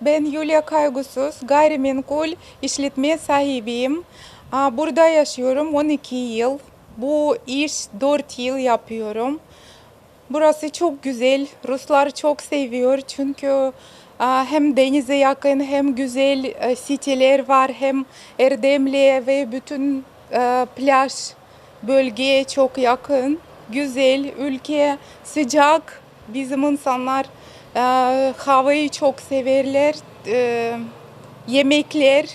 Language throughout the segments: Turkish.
Ben Yulia Kaygusuz, gayrimenkul işletme sahibiyim. Burada yaşıyorum 12 yıl. Bu iş 4 yıl yapıyorum. Burası çok güzel. Ruslar çok seviyor çünkü hem denize yakın hem güzel e, siteler var hem Erdemli ve bütün e, plaj bölgeye çok yakın. Güzel, ülke sıcak. Bizim insanlar e, havayı çok severler. E, yemekler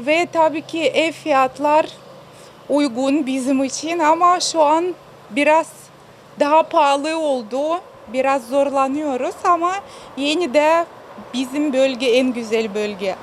ve tabii ki ev fiyatlar uygun bizim için ama şu an biraz daha pahalı oldu. Biraz zorlanıyoruz ama yine de bizim bölge en güzel bölge.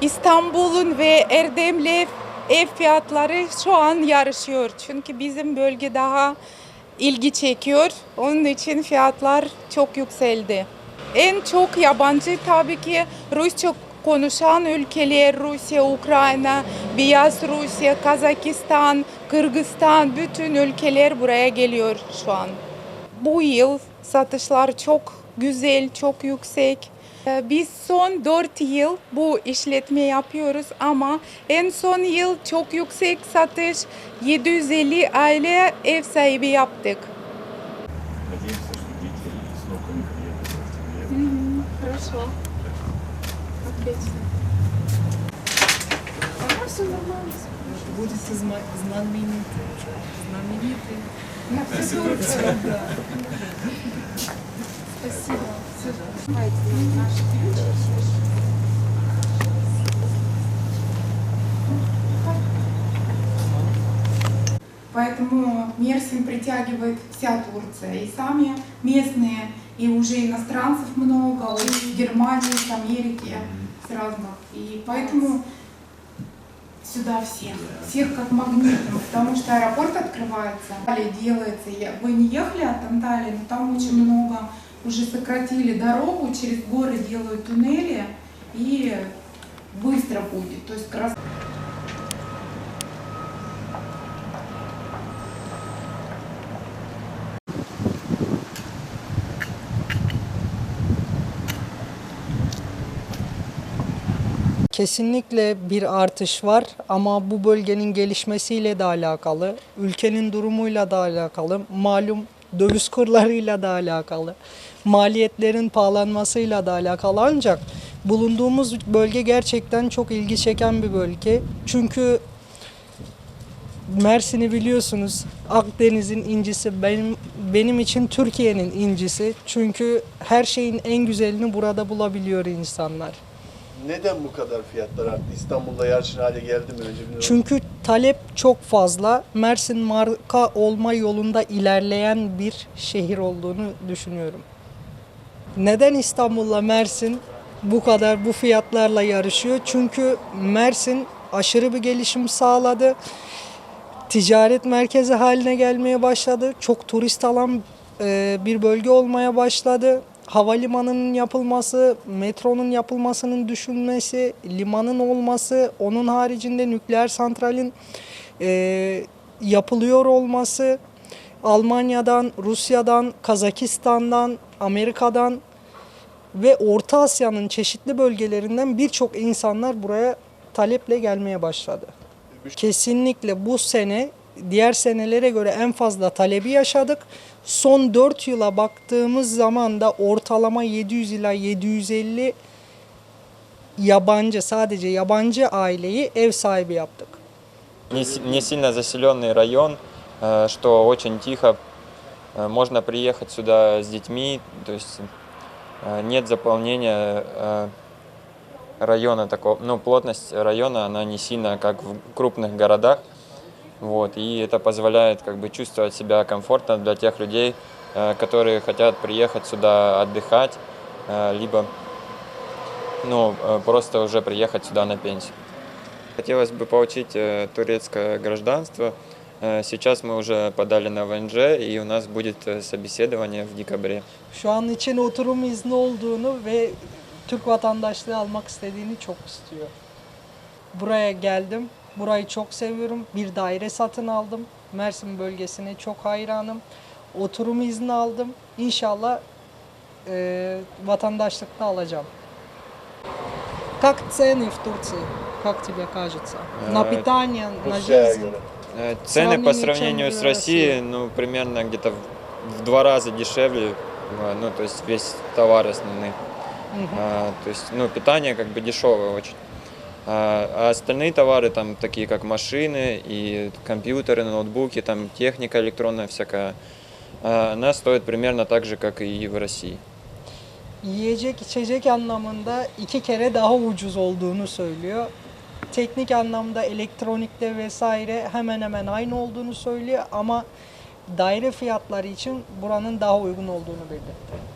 İstanbul'un ve Erdemli ev fiyatları şu an yarışıyor. Çünkü bizim bölge daha ilgi çekiyor. Onun için fiyatlar çok yükseldi. En çok yabancı tabii ki Rusça konuşan ülkeler Rusya, Ukrayna, Beyaz Rusya, Kazakistan, Kırgızistan bütün ülkeler buraya geliyor şu an. Bu yıl satışlar çok güzel, çok yüksek. Ee, Biz son 4 yıl bu işletme yapıyoruz ama en son yıl çok yüksek satış 750 aile ev sahibi yaptık. Надеемся, что дети с внуками приедут в семье. Хорошо. Отлично. все нормально. Будете зма- знамениты. Знамениты. На все Спасибо. Да. Поэтому Мерсин притягивает вся Турция. И сами местные, и уже иностранцев много, из Германии, с Америки, с разных. И поэтому сюда всех. Всех как магнитом, потому что аэропорт открывается, Анталия делается. Вы не ехали от Анталии, но там очень много уже сократили дорогу, через горы делают туннели, и быстро будет. То есть крас- Kesinlikle bir artış var ama bu bölgenin gelişmesiyle de alakalı, ülkenin durumuyla da alakalı, malum döviz kurlarıyla da alakalı, maliyetlerin pahalanmasıyla da alakalı ancak bulunduğumuz bölge gerçekten çok ilgi çeken bir bölge. Çünkü Mersin'i biliyorsunuz Akdeniz'in incisi benim benim için Türkiye'nin incisi. Çünkü her şeyin en güzelini burada bulabiliyor insanlar. Neden bu kadar fiyatlar arttı? İstanbul'da yarışın hale geldi mi önce. Çünkü talep çok fazla. Mersin marka olma yolunda ilerleyen bir şehir olduğunu düşünüyorum. Neden İstanbul'la Mersin bu kadar bu fiyatlarla yarışıyor? Çünkü Mersin aşırı bir gelişim sağladı. Ticaret merkezi haline gelmeye başladı. Çok turist alan e, bir bölge olmaya başladı. Havalimanının yapılması, metronun yapılmasının düşünmesi, limanın olması, onun haricinde nükleer santralin e, yapılıyor olması, Almanya'dan, Rusya'dan, Kazakistan'dan, Amerika'dan ve Orta Asya'nın çeşitli bölgelerinden birçok insanlar buraya taleple gelmeye başladı. Kesinlikle bu sene diğer senelere göre en fazla talebi yaşadık. Son 4 yıla baktığımız zaman da ortalama 700 ila 750 yabancı sadece yabancı aileyi ev sahibi yaptık. не, си- не сильно заселенный район, э, что очень тихо. Э, Можно приехать сюда с детьми, то есть э, нет заполнения района такого, ну плотность района она не сильно как в крупных городах, вот и это позволяет как бы чувствовать себя комфортно для тех людей, э, которые хотят приехать сюда отдыхать, э, либо ну э, просто уже приехать сюда на пенсию. Хотелось бы получить турецкое гражданство. Сейчас мы уже подали на ВНЖ, и у нас будет собеседование в декабре. Şu an için oturum izni olduğunu ve Türk vatandaşlığı almak istediğini çok istiyor. Buraya geldim. Burayı çok seviyorum. Bir daire satın aldım. Mersin bölgesine çok hayranım. Oturum izni aldım. İnşallah e, vatandaşlık da alacağım. Как цены в Турции? Как тебе кажется? На Э, питание, на Rusya'ya жизнь? göre. Э, Цены по сравнению, сравнению чем с в Россией, России? ну, примерно где-то в- в два раза дешевле, э, ну, то есть весь товар основные. А, то есть, ну, питание как бы дешевое очень. А, а остальные товары, там, такие как машины и компьютеры, ноутбуки, там, техника электронная всякая, а, она стоит примерно так же, как и в России. Yiyecek içecek anlamında iki kere daha ucuz olduğunu söylüyor. Teknik anlamda elektronikte vesaire hemen hemen aynı olduğunu söylüyor ama daire fiyatları için buranın daha uygun olduğunu belirtti.